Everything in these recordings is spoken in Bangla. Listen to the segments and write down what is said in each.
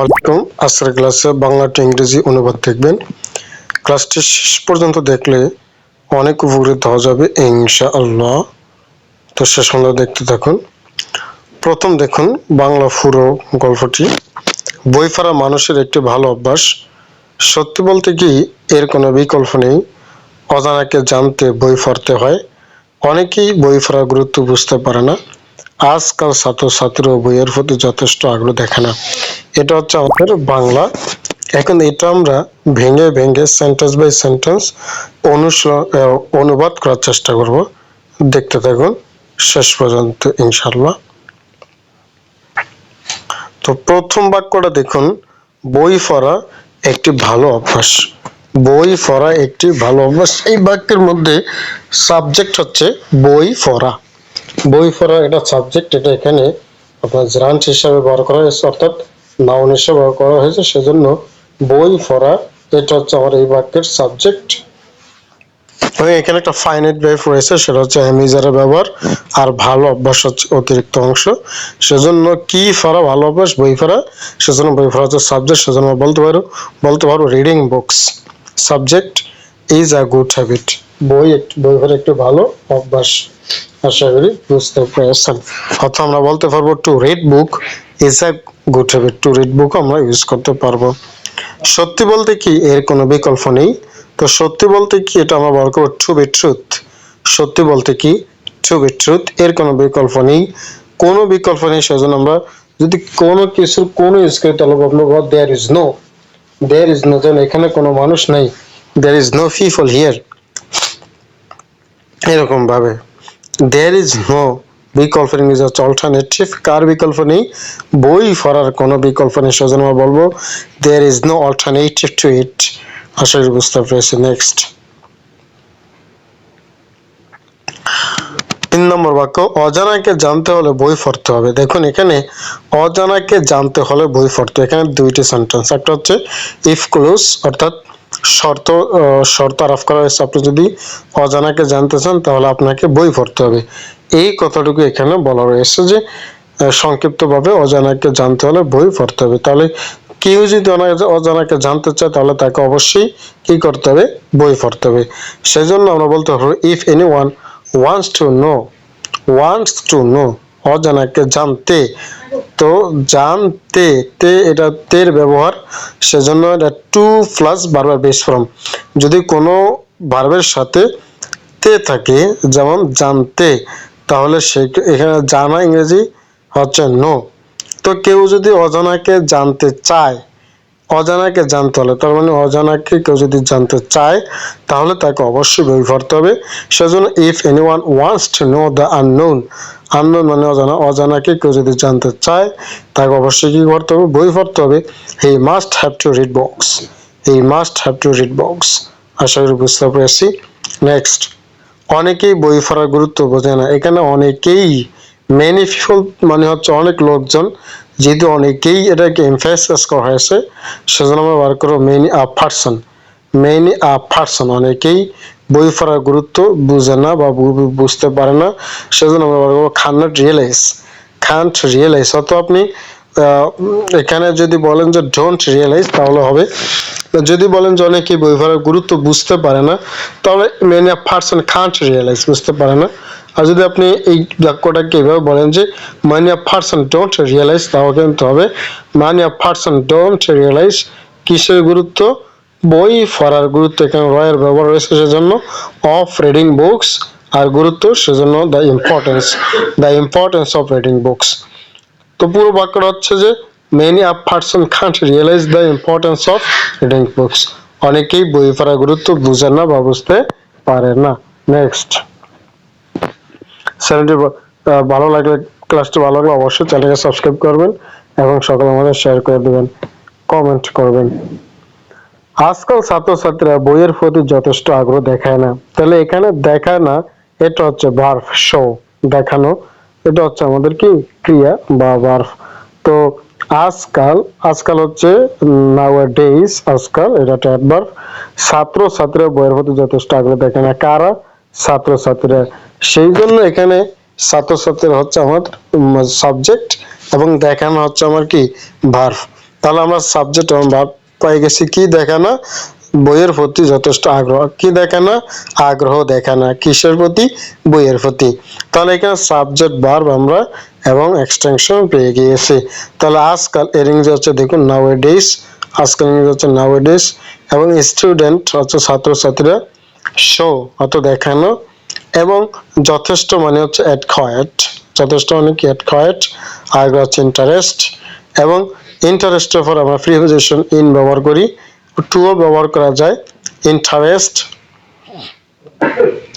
আলাইকুম। আজকের ক্লাসে বাংলা টু ইংরেজি অনুবাদ দেখবেন। ক্লাসটি শেষ পর্যন্ত দেখলে অনেক উপকৃত হওয়া যাবে ইনশা আল্লাহ তো শেষ পর্যন্ত দেখতে থাকুন। প্রথম দেখুন বাংলা ফুরো গল্পটি। বই পড়া মানুষের একটি ভালো অভ্যাস। সত্যি বলতে কি, এর কোনো বিকল্প নেই। অজানাকে জানতে বই পড়তে হয়। অনেকেই বই পড়ার গুরুত্ব বুঝতে পারে না। আজকাল ছাত্রছাত্রীরা বইয়ের প্রতি যথেষ্ট আগ্রহ দেখে না। এটা হচ্ছে আমাদের বাংলা। এখন এটা আমরা ভেঙে ভেঙে সেন্টেন্স বাই সেন্টেন্স অনুসরণ অনুবাদ করার চেষ্টা করব। দেখতে থাকুন শেষ পর্যন্ত ইনশাল্লাহ তো প্রথম বাক্যটা দেখুন, বই পড়া একটি ভালো অভ্যাস। বই পড়া একটি ভালো অভ্যাস। এই বাক্যের মধ্যে সাবজেক্ট হচ্ছে বই পড়া। বই পড়া এটা সাবজেক্ট এটা এখানে আপনার গ্রান্ট হিসাবে ব্যবহার করা হয়েছে, অর্থাৎ নাউন হিসাবে ব্যবহার করা হয়েছে, সেজন্য বই পড়া এটা হচ্ছে আমার এই বাক্যের সাবজেক্ট এবং এখানে একটা ফাইনাইট ভাইফ রয়েছে, সেটা হচ্ছে অ্যামিজারের ব্যবহার আর ভালো অভ্যাস হচ্ছে অতিরিক্ত অংশ। সেজন্য কি পড়া ভালো অভ্যাস? বই পড়া। সেজন্য বই পড়া হচ্ছে সাবজেক্ট সেজন্য বলতে পারো বলতে পারো reading books subject is a good habit বই একটি বই পড়া একটি ভালো অভ্যাস। আশা করি বুঝতে পেরেছেন। অথবা আমরা বলতে পারব to read book is a good habit to read book আমরা ইউজ করতে পারব। সত্যি বলতে কি এর কোনো বিকল্প নেই? তো সত্যি বলতে কি এটা আমরা বলা টু বি ট্রুথ সত্যি বলতে কি টু বি ট্রুথ এর কোনো বিকল্প নেই? কোনো বিকল্প নেই, সেজন্য আমরা যদি কোনো কিছুর কোনো ইউজ করি তাহলে বলব there is no there is no যেন এখানে কোনো মানুষ নেই there is no people here এরকম ভাবে। দেয়ার ইজ নো বিকল্প ইংরেজি হচ্ছে অল্টারনেটিভ কার বিকল্প নেই? বই পড়ার কোনো বিকল্প নেই, সেজন্য আমরা বলব there is no alternative to it আশা করি বুঝতে পেরেছি। নেক্সট তিন নম্বর বাক্য, অজানাকে জানতে হলে বই পড়তে হবে। দেখুন, এখানে অজানাকে জানতে হলে বই পড়তে। এখানে দুইটি সেন্টেন্স একটা হচ্ছে ইফ ক্লোজ অর্থাৎ শর্ত শর্ত আরোপ করা হয়েছে। আপনি যদি অজানাকে জানতে চান, তাহলে আপনাকে বই পড়তে হবে। এই কথাটুকু এখানে বলা রয়েছে যে সংক্ষিপ্তভাবে অজানাকে জানতে হলে বই পড়তে হবে। তাহলে কেউ যদি অজানাকে জানতে চায়, তাহলে তাকে অবশ্যই কি করতে হবে? বই পড়তে হবে। সেই জন্য আমরা বলতে পারব if anyone wants to know wants to know অজানাকে জানতে, তো জানতে তে এটা তের ব্যবহার, সেজন্য এটা টু প্লাস বারবার বেস ফর্ম যদি কোনো ভার্বের সাথে তে থাকে, যেমন জানতে, তাহলে সে এখানে জানা ইংরেজি হচ্ছে নো তো কেউ যদি অজানাকে জানতে চায়, অজানাকে জানতে হলে, তার মানে অজানাকে কেউ যদি জানতে চায়, তাহলে তাকে অবশ্যই বই পড়তে হবে। সেজন্য if anyone wants to know the unknown unknown মানে অজানা অজানাকে কেউ যদি জানতে চায়, তাকে অবশ্যই কি করতে হবে? বই পড়তে হবে। He must have to read books he must have to read books আশা করি বুঝতে পেরেছি। নেক্সট অনেকেই বই পড়ার গুরুত্ব বোঝে না। এখানে অনেকেই মেনি পিপল মানে হচ্ছে অনেক লোকজন, যেহেতু অনেকেই এটাকে এমফাসাইজ করা হয়েছে, সেজন্য আমরা বার করব many a person many a person অনেকেই বই পড়ার গুরুত্ব বুঝে না বা বুঝতে পারে না, সেজন্য আমরা করব can not realise can't realise অত আপনি এখানে যদি বলেন যে ডোন্ট রিয়েলাইজ তাহলে হবে। যদি বলেন যে অনেকে বই পড়ার গুরুত্ব বুঝতে পারে না, তাহলে মেনি পার্সন খান্ট রিয়েলাইজ বুঝতে পারে না। আর যদি আপনি এই বাক্যটাকে এভাবে বলেন যে many a person don't realize তাহলে কিন্তু হবে। Many a person don't realize কিসের গুরুত্ব? বই পড়ার গুরুত্ব এখানে রয়ের ব্যবহার রয়েছে সেজন্য অফ রিডিং বুকস আর গুরুত্ব সেজন্য the importance the importance of reading books তো পুরো বাক্যটা হচ্ছে যে many a person can't realize the importance of reading books অনেকেই বই পড়ার গুরুত্ব বুঝে না বা বুঝতে পারে না। নেক্সট চ্যানেলটি ভালো লাগলে ক্লাসটি ভালো লাগলে অবশ্যই চ্যানেলকে সাবস্ক্রাইব করবেন এবং সকলে আমাদের শেয়ার করে দেবেন। কমেন্ট করবেন। আজকাল ছাত্রছাত্রীরা বইয়ের প্রতি যথেষ্ট আগ্রহ দেখায় না। তাহলে এখানে দেখায় না, এটা হচ্ছে ভার্ভ শো দেখানো। এটা হচ্ছে আমাদের কি? ক্রিয়া বা ভার্ভ তো আজকাল আজকাল হচ্ছে নাও ডেইস আজকাল এটা একটা অ্যাডভার্ব ছাত্র ছাত্রীরা বইয়ের প্রতি যথেষ্ট আগ্রহ দেখে না। কারা? ছাত্র ছাত্রীরা সেই জন্য এখানে ছাত্রছাত্রীরা হচ্ছে আমার সাবজেক্ট এবং দেখানো হচ্ছে আমার কি? ভার্ভ তাহলে আমরা সাবজেক্ট এবং ভার্ব পাই গেছি, কি দেখে না? বইয়ের প্রতি যথেষ্ট আগ্রহ। কি দেখে না? আগ্রহ দেখে না। কিসের প্রতি? বইয়ের প্রতি। তাহলে এখানে সাবজেক্ট ভার্ব আমরা এবং এক্সটেনশন পেয়ে গিয়েছি। তাহলে আজকাল এর ইংরেজি হচ্ছে, দেখুন নাও ডেইস আজকাল ইংরেজি হচ্ছে নাও ডেইস এবং স্টুডেন্ট হচ্ছে ছাত্রছাত্রীরা শো অত দেখানো, এবং যথেষ্ট মানে হচ্ছে অ্যাট অ্যাডকয়েট যথেষ্ট মানে কি? অ্যাডকয়েট আগ্রহ হচ্ছে ইন্টারেস্ট এবং ইন্টারেস্টের পর আমরা প্রিপোজিশন ইন ব্যবহার করি টুও ব্যবহার করা যায় ইন্টারেস্ট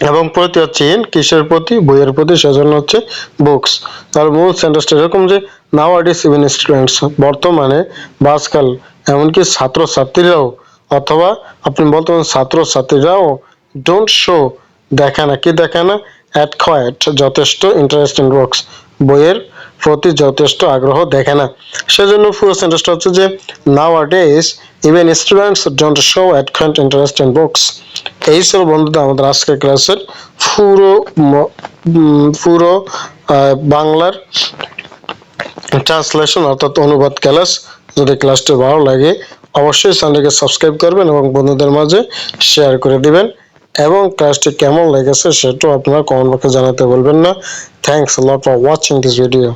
এবং প্রতি হচ্ছে ইন কিসের প্রতি, বইয়ের প্রতি, সেজন্য হচ্ছে বুকস তার মূল সেন্টেন্সটা এরকম যে নাও আট ইস ইভেন স্টুডেন্টস বর্তমানে, বা আজকাল, এমনকি ছাত্রছাত্রীরাও, অথবা আপনি বলতে পারেন ছাত্রছাত্রীরাও ডোন্ট শো দেখে না, কি দেখে না অ্যাট কোয়াইট যথেষ্ট ইন্টারেস্ট ইন বুকস বইয়ের প্রতি যথেষ্ট আগ্রহ দেখে না। সেজন্য পুরো সেন্টেন্সটা হচ্ছে যে nowadays even students don't show at kind interest in books এই ছিল বন্ধুদের আমাদের আজকের ক্লাসের পুরো পুরো বাংলার ট্রান্সলেশন অর্থাৎ অনুবাদ ক্লাস যদি ক্লাসটি ভালো লাগে, অবশ্যই চ্যানেলকে সাবস্ক্রাইব করবেন এবং বন্ধুদের মাঝে শেয়ার করে দিবেন। এবং ক্লাসটি কেমন লেগেছে সেটাও আপনারা কমেন্ট বক্সে জানাতে বলবেন না। Thanks lot for watching this video